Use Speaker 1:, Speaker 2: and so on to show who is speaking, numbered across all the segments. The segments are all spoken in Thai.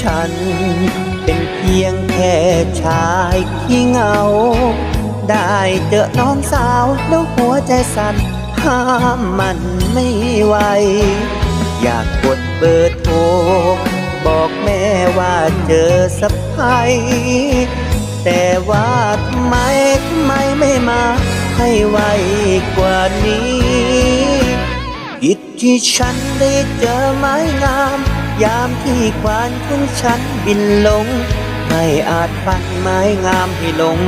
Speaker 1: ฉัน เป็นเพียงแค่ชายที่เหงา ได้เจอน้องสาวแล้วหัวใจสั่นห้ามมันไม่ไหว อยากกดเบอร์โทร บอกแม่ว่าเจอสะพายแต่ว่าทำไมทำไมไม่มาให้ไวกว่านี้ผิดที่ฉันได้เจอไม้งาม ยามที่ควานของฉันบินลง ไม่อาจฟันไม้งามให้ลง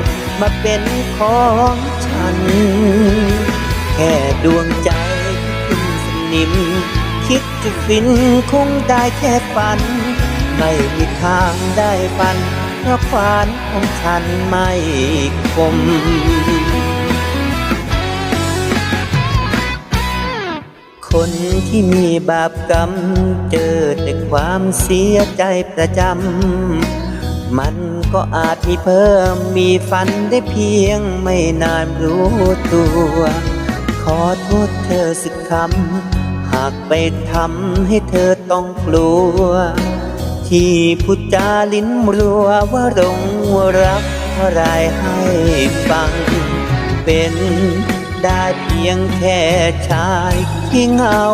Speaker 1: มาเป็นของฉัน แค่ดวงใจขึ้นสนิม คิดจะฟินคงได้แค่ฝัน ไม่มีทางได้ฟันเพราะควานของฉันไม่คม คนที่มีบาปกรรม เจอแต่ความเสียใจประจำ มันก็อาจมีเพิ่มมีฟันได้เพียงไม่นานรู้ตัว ขอโทษเธอสักคำ หากไปทำให้เธอต้องกลัว ที่พูดจาลิ้นรัวว่ารงรักอะไรให้ฟังเป็น ได้เพียงแค่ชายที่เหงา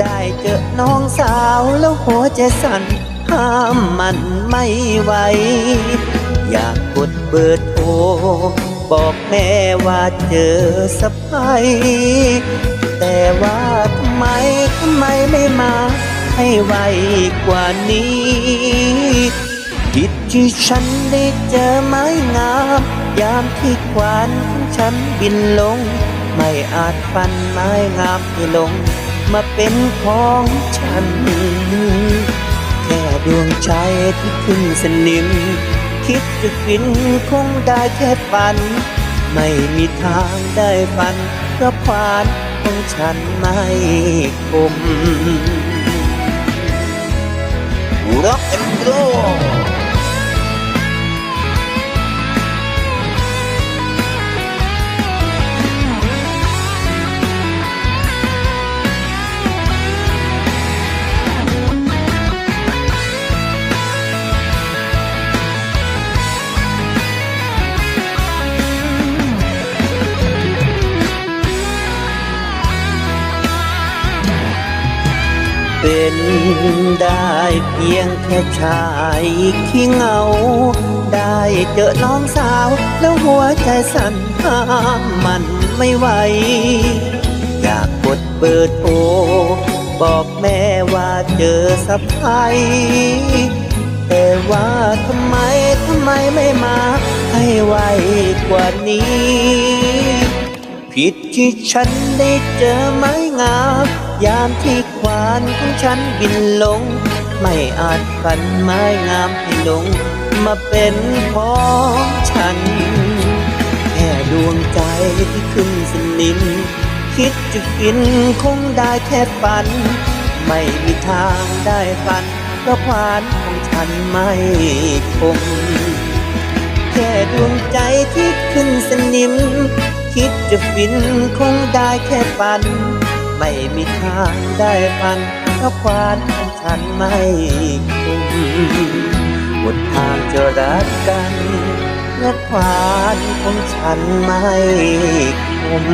Speaker 1: ได้เจอน้องสาวแล้วหัวใจสั่นห้ามมันไม่ไหว อยากกดเบอร์โทรบอกแม่ว่าเจอสะพายแต่ว่าทำไมทำไมไม่มาให้ไวกว่านี้ผิดที่ฉันได้เจอไม้งาม ยามที่ควาน ฉันบินลง ไม่อาจฟันไม้งามให้ลง มาเป็นของฉัน แค่ดวงใจที่ขึ้นสนิม คิดจะฟินคงได้แค่ฝัน ไม่มีทางได้ฟันเพราะควานของฉันไม่คม Rock and roll เป็นได้เพียงแค่ชายขี้เหงา ได้เจอน้องสาว แล้วหัวใจสั่นห้ามมันไม่ไหว อยากกดเบอร์โทรบอกแม่ว่าเจอสะพายแต่ว่าทำไม ทำไมไม่มา ให้ไวกว่านี้ ผิดที่ฉันได้เจอไม้งาม ยามที่ควานของฉันบินลง ไม่อาจฝันไม้งามให้ลง มาเป็นของฉัน แค่ดวงใจที่ขึ้นสนิม คิดจะกินคงได้แค่ฝัน ไม่มีทางได้ฝันเพราะควานของฉันไม่คง แค่ดวงใจที่ขึ้นสนิม คิดจะฟินคงได้แค่ฝัน ไม่มีทางได้ฟันเพราะควานของฉันไม่คุ้มหมดทางจะรักกันเพราะควานของฉันไม่คุ้ม